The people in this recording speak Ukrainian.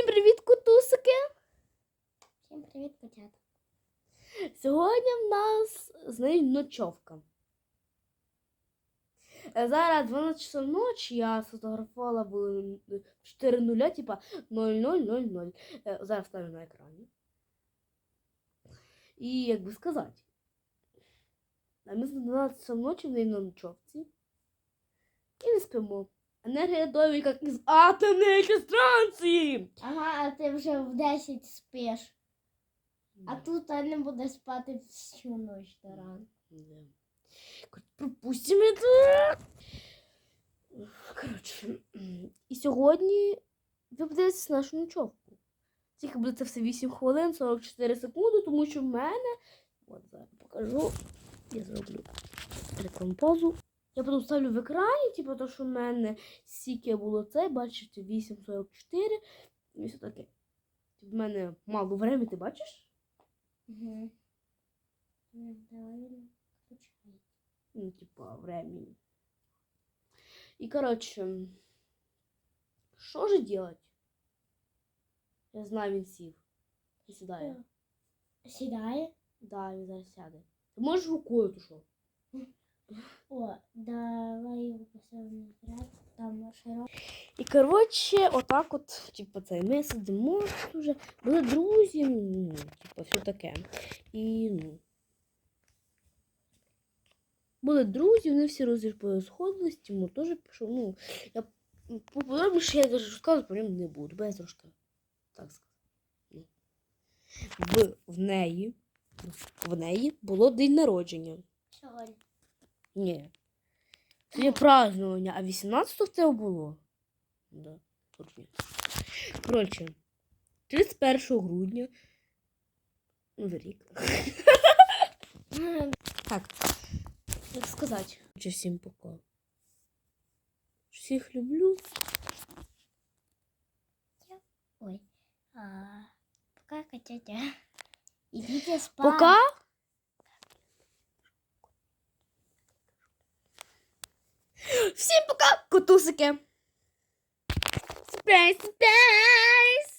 Всім привіт, кутусики! Всім привіт, котята. Сьогодні в нас з нею ночовка. Е, Зараз 12 часов ночі я сфотографувала в 4 нуля, типа 0000. Е, Зараз ставлю на екрані. І як би сказати, а ми з 12 часов ночі в неї на ночовці. І не спимо. Енергія дові, як із атомної станції. Ага, а ти вже в 10 спиш. А тут не буде спати всю ніч до ранку. Пропустимо это. Коротше, і сьогодні ви подивитесь нашу ночовку. Тільки буде це все 8 хвилин, 44 секунди, тому що в мене. От зараз покажу. Я зроблю рекламну паузу. Я потім ставлю в екрані, типу, то, що в мене стільки було це, бачите, 8.44 і все таке. В мене мало времени, ти бачиш? Угу. Ну, типа, времени. И, короче, что же делать? Я знаю, він сів. І сідає. Сідає. Да, він зараз сяде. Ти можеш рукою що? О, давай його поставимо назад. Там широко. І, коротше, отак от, типу, це, ми сидимо вже, були друзі, ну, типу, все таке. І, ну. Були друзі, вони всі розходились, Тимур теж пішов. Ну, я поподробніше я даже розказувати про нього не буду, бо я трошки так сказати. Ну. В, в неї, в неї було день народження. Сьогодні. Ні. Це є празднування, а 18 в тебе було? Да. Коротше, 31 грудня. Новий рік. Так. Як сказати? Чи всім пока. Всіх люблю. Ой. А, пока, котятя. Ідіть спати. Пока. Всім пока, котусики. Сюрприз, сюрприз. А?